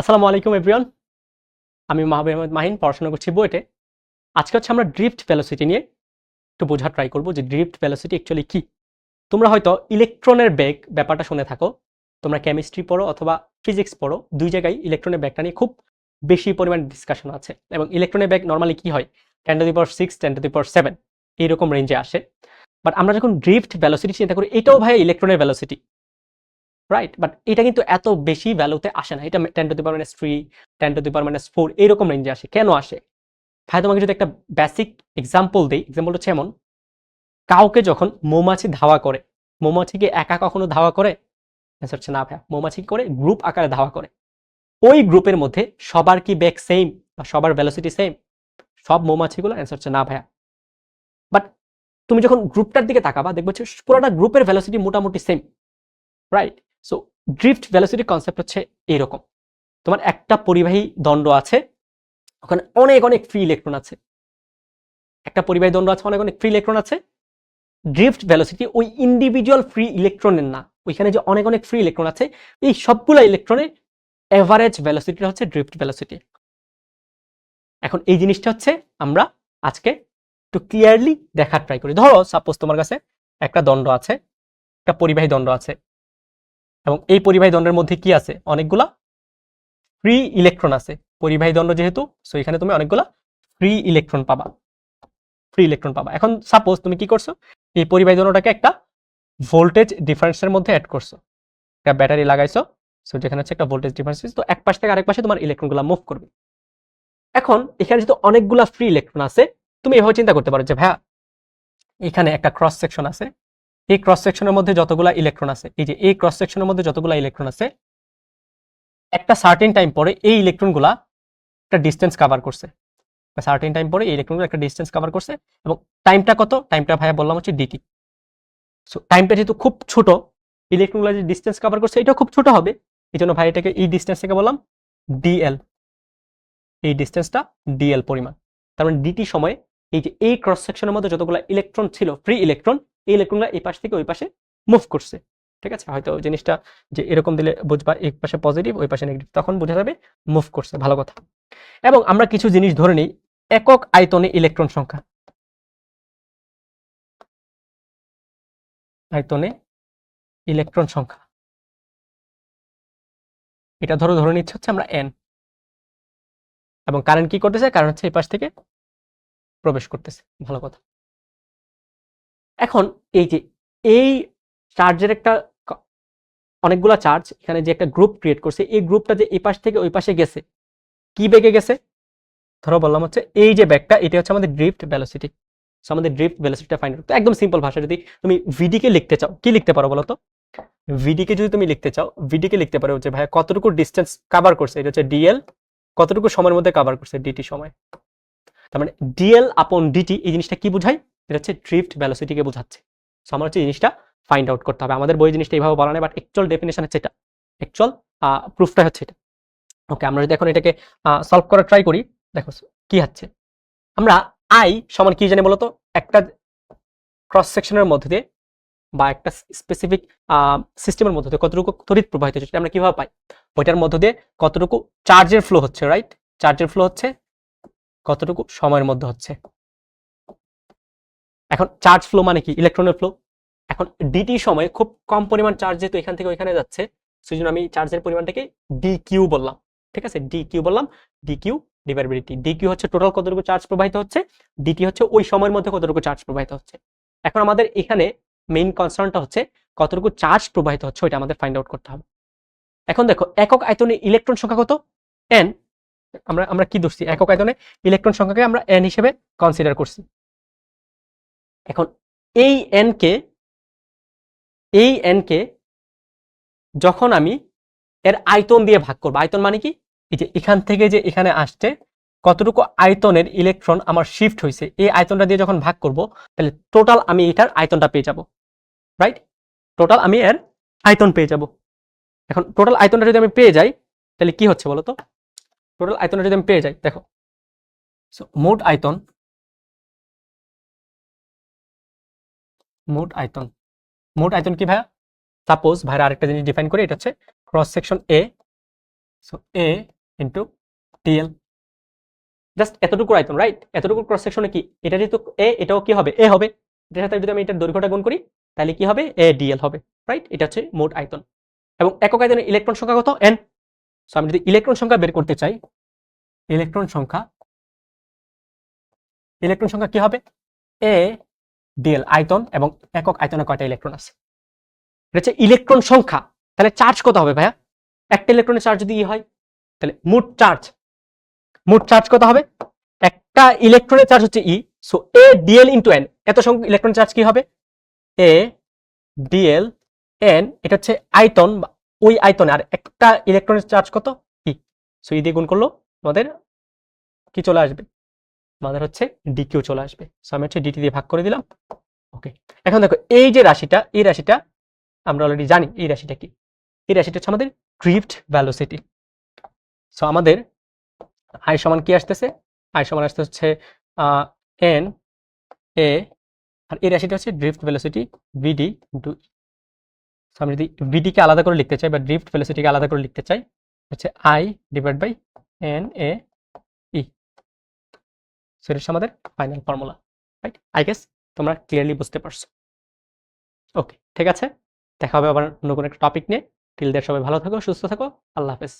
আসসালামু আলাইকুম এভরিওয়ান আমি মাহবুব আহমেদ মাহিন, পড়াশোনা করছি বুয়েটে। আজকে হচ্ছে আমরা ড্রিফট ভ্যালোসিটি নিয়ে একটু বোঝার ট্রাই করব যে ড্রিফট ভ্যালোসিটি অ্যাকচুয়ালি কি। তোমরা হয়তো ইলেকট্রনের বেগ ব্যাপারটা শুনে থাকো। তোমরা কেমিস্ট্রি পড়ো অথবা ফিজিক্স পড়ো, দুই জায়গায় ইলেকট্রনের ব্যাগটা নিয়ে খুব বেশি পরিমাণ ডিসকাশন আছে। এবং ইলেকট্রনের ব্যাগ নর্মালি কি হয়? Ten to the power six ten to the power seven এইরকম রেঞ্জে আসে। বাট আমরা যখন ড্রিফট ভ্যালোসিটি চিন্তা করি, এটাও ভাই ইলেকট্রনের ভ্যালোসিটি রাইট বাট এটা কিন্তু এত বেশি ভ্যালুতে আসে না। এটা ten to the power minus three ten to the minus four এইরকম রেঞ্জে আসে। কেন আসে? ভাই, তোমাকে যদি একটা বেসিক এক্সাম্পল দিই এক্সাম্পল হচ্ছে এমন, কাউকে যখন মৌমাছি ধাওয়া করে মৌমাছি কি একা কখনো ধাওয়া করে? অ্যান্সার হচ্ছে না ভাইয়া। মৌমাছি করে গ্রুপ আকারে ধাওয়া করে। ওই গ্রুপের মধ্যে সবার কি ব্যাগ সেম বা সবার ভ্যালোসিটি সেম সব মৌমাছিগুলো অ্যান্সার হচ্ছে না ভাইয়া। বাট তুমি যখন গ্রুপটার দিকে তাকাবা, দেখবে পুরোটা গ্রুপের ভ্যালোসিটি মোটামুটি same right so drift velocity concept হচ্ছে এরকম। তোমার একটা পরিবাহী দণ্ড আছে, ওখানে অনেক অনেক ফ্রি ইলেকট্রন আছে। একটা পরিবাহী দণ্ড আছে, অনেক অনেক ফ্রি ইলেকট্রন আছে। ড্রিফট ভ্যালোসিটি ওই ইন্ডিভিজুয়াল ফ্রি ইলেকট্রনের না, ওইখানে যে অনেক অনেক ফ্রি ইলেকট্রন আছে, এই সবগুলো ইলেকট্রনের এভারেজ ভ্যালোসিটিটা হচ্ছে ড্রিফট ভ্যালোসিটি এখন এই জিনিসটা হচ্ছে আমরা আজকে একটু ক্লিয়ারলি দেখার ট্রাই করি। ধরো সাপোজ তোমার কাছে একটা দণ্ড আছে, একটা পরিবাহী দণ্ড আছে। এবং এই পরিবাহী দণ্ডের মধ্যে কি আছে? অনেকগুলা ফ্রি ইলেকট্রন আছে। পরিবাহী দণ্ড যেহেতু সো এখানে তুমি অনেকগুলা ফ্রি ইলেকট্রন পাবা। ফ্রি ইলেকট্রন পাবা। এখন সাপোজ তুমি কি করছ? এই পরিবাহী দণ্ডটাকে একটা ভোল্টেজ ডিফারেন্সের মধ্যে অ্যাড করছ। একটা ব্যাটারি লাগাইছো সো যেখানে হচ্ছে একটা ভোল্টেজ ডিফারেন্স তো এক পাশ থেকে আরেক পাশে তোমার ইলেকট্রনগুলো মুভ করবে। এখন এখানে যেহেতু অনেকগুলা ফ্রি ইলেকট্রন আছে, তুমি এভাবে চিন্তা করতে পারো যে, ভাইয়া, এখানে একটা ক্রস সেকশন আছে এই ক্রস সেকশনের মধ্যে যতগুলা ইলেকট্রন আছে, এই যে এই ক্রস সেকশনের মধ্যে যতগুলা ইলেকট্রন আছে, একটা সার্টেন টাইম পরে এই ইলেকট্রনগুলা একটা ডিস্টেন্স কভার করছে। সার্টেন টাইম পরে এই ইলেকট্রনগুলো একটা ডিস্টেন্স কভার করছে এবং টাইমটা কত? টাইমটা ভাইয়া বললাম হচ্ছে ডিটি সো টাইমটা যেহেতু খুব ছোট ইলেকট্রনগুলো যে ডিস্টেন্স কভার করছে, এটাও খুব ছোট হবে। এই জন্য ভাই এটাকে এই ডিস্টেন্স থেকে বললাম ডিএল এই ডিস্টেন্সটা ডিএল পরিমাণ। তার মানে ডিটি সময়ে এই যে এই ক্রস সেকশনের মধ্যে যতগুলো ইলেকট্রন ছিল ফ্রি ইলেকট্রন এই ইলেকট্রনগুলো এই পাশ থেকে ওই পাশে মুভ করছে। ঠিক আছে? হয়তো জিনিসটা যে এরকম দিলে বুঝবা এই পাশে পজিটিভ ওই পাশে নেগেটিভ তখন বোঝা যাবে মুভ করছে। ভালো কথা। এবং আমরা কিছু জিনিস ধরে নিই, একক আয়তনে ইলেকট্রন সংখ্যা। আয়তনে ইলেকট্রন সংখ্যা। এটা ধরো, ধরে নিচ্ছে হচ্ছে আমরা এন এবং কারেন্ট কি করতেছে? কারণ হচ্ছে এই পাশ থেকে প্রবেশ করতেছে। ভালো কথা। এখন এই যে, এই চার্জের একটা অনেকগুলা চার্জ এখানে যে একটা গ্রুপ ক্রিয়েট করছে, এই গ্রুপটা যে এই পাশ থেকে ওই পাশে গেছে, কি বেগে গেছে? ধরো বললাম হচ্ছে এই যে ব্যাগটা এটা হচ্ছে আমাদের ড্রিফট ভ্যালোসিটি আমাদের ড্রিফট ভ্যালোসিটিটা ফাইন্ড করতে একদম সিম্পল ভাষা যদি তুমি ভিডিকে লিখতে চাও, কি লিখতে পারো বলো তো ভিডিকে যদি তুমি লিখতে চাও ভিডিকে লিখতে পারো যে ভাইয়া কতটুকু ডিস্টেন্স কভার করছে, এটা হচ্ছে ডিএল কতটুকু সময়ের মধ্যে কভার করছে ডিটি সময়। তার মানে ডিএল আপন ডিটি এই জিনিসটা কি বোঝায়? এটা হচ্ছে ড্রিফট ভ্যালোসিটিকে বোঝাচ্ছে। সো আমার হচ্ছে জিনিসটা ফাইন্ড আউট করতে হবে। আমাদের বই জিনিসটা এইভাবে বলা নেই বাট অ্যাকচুয়াল ডেফিনেশন হচ্ছে এটা। অ্যাকচুয়াল প্রুফটা হচ্ছে এটা। ওকে আমরা যদি এখন এটাকে সলভ করার ট্রাই করি, দেখো কি হচ্ছে? আমরা আই সমান কি জানি বলতো? একটা ক্রস সেকশনের মধ্যে দিয়ে বা একটা স্পেসিফিক সিস্টেমের মধ্যে দিয়ে কতটুকু তড়িৎ প্রবাহিত হচ্ছে আমরা কীভাবে পাই? ওইটার মধ্য দিয়ে কতটুকু চার্জের ফ্লো হচ্ছে রাইট চার্জের ফ্লো হচ্ছে কতটুকু সময়ের মধ্যে হচ্ছে? এখন চার্জ ফ্লো মানে কি? ইলেকট্রনের ফ্লো এখন ডিটি সময়ে খুব কম পরিমাণ চার্জ যেহেতু এখান থেকে ওইখানে যাচ্ছে সেই জন্য আমি চার্জের পরিমাণটাকে ডি কিউ বললাম। ঠিক আছে? ডি কিউ বললাম ডি কিউ ডিভাইবিলিটি ডি কিউ হচ্ছে টোটাল কতটুকু চার্জ প্রবাহিত হচ্ছে? ডিটি হচ্ছে ওই সময়ের মধ্যে কতটুকু চার্জ প্রবাহিত হচ্ছে। এখন আমাদের এখানে মেইন কনসার্নটা হচ্ছে কতটুকু চার্জ প্রবাহিত হচ্ছে, ওইটা আমাদের ফাইন্ড আউট করতে হবে। এখন দেখো, একক আয়তনে ইলেকট্রন সংখ্যা কত? এন আমরা আমরা কি ধরছি? একক আয়তনে ইলেকট্রন সংখ্যাকে আমরা এন হিসেবে কনসিডার করছি। এখন এই এন কে, এই এন কে যখন আমি এর আয়তন দিয়ে ভাগ করব, আয়তন মানে কি? এই যে এখান থেকে যে এখানে আসছে, কতটুকু আয়তনের ইলেকট্রন আমার শিফট হয়েছে, এই আয়তনটা দিয়ে যখন ভাগ করব, তাহলে টোটাল আমি এটার আয়তনটা পেয়ে যাব রাইট টোটাল আমি এর আয়তন পেয়ে যাব। এখন টোটাল আয়তনটা যদি আমি পেয়ে যাই, তাহলে কি হচ্ছে বলো তো টোটাল আয়তনটা যদি আমি পেয়ে যাই, দেখো। মোট আয়তন মোট আয়তন মোট আয়তন কি ভাইয়া? সাপোজ ভাইরা আরেকটা জিনিস ডিফাইন করি, এটা হচ্ছে cross section A so A into DL just এতটুকু আয়তন রাইট এতটুকু ক্রস সেকশনে কি? এটা যেহেতু এ এটাও কি হবে? এ হবে। এটার সাথে যদি আমি এটার দৈর্ঘ্যটা গুণ করি, তাহলে কি হবে? এ ডিএল হবে রাইট এটা হচ্ছে মোট আয়তন। এবং একক আয়তনের ইলেকট্রন সংখ্যা কত? এন সো আমি যদি ইলেকট্রন সংখ্যা বের করতে চাই ইলেকট্রন সংখ্যা ইলেকট্রন সংখ্যা কি হবে? এ ডিএল আয়তন এবং একক আয়তনে কয়টা ইলেকট্রন আছে? এটা হচ্ছে ইলেকট্রন সংখ্যা। তাহলে চার্জ কত হবে ভাইয়া? একটা ইলেকট্রনের চার্জ যদি ই হয়, তাহলে মোট চার্জ মোট চার্জ কত হবে? একটা ইলেকট্রনের চার্জ হচ্ছে E so A DL into N এত সংখ্যক ইলেকট্রন চার্জ কি হবে? এ ডিএল এন এটা হচ্ছে আয়তন বা ওই আয়তনে, আর একটা ইলেকট্রনের চার্জ কত? ই সো ই দিয়ে গুণ করল আমাদের কি চলে আসবে? আমাদের হচ্ছে ডিকিউ চলে আসবে। সো আমি হচ্ছে ডিটি দিয়ে ভাগ করে দিলাম। ওকে এখন দেখো, এই যে রাশিটা, এই রাশিটা আমরা অলরেডি জানি, এই রাশিটা কি? এই রাশিটা হচ্ছে আমাদের ড্রিফট ভ্যালোসিটি সো আমাদের আই সমান কি আসতেছে? আই সমান আসতে হচ্ছে এন এ আর এই রাশিটা হচ্ছে ড্রিফট ভেলোসিটি ভিডি ইন্টু আমি যদি ভিডিকে আলাদা করে লিখতে চাই বা ড্রিফট ভেলোসিটিকে আলাদা করে লিখতে চাই, হচ্ছে I divide by N A E so এটা আমাদের final formula right I guess তোমরা ক্লিয়ারলি বুঝতে পারছ। ওকে ঠিক আছে? দেখা হবে আবার অন্য কোনো একটা টপিক নিয়ে। টিল দের সবাই ভালো থাকো, সুস্থ থাকো। আল্লাহ হাফেজ।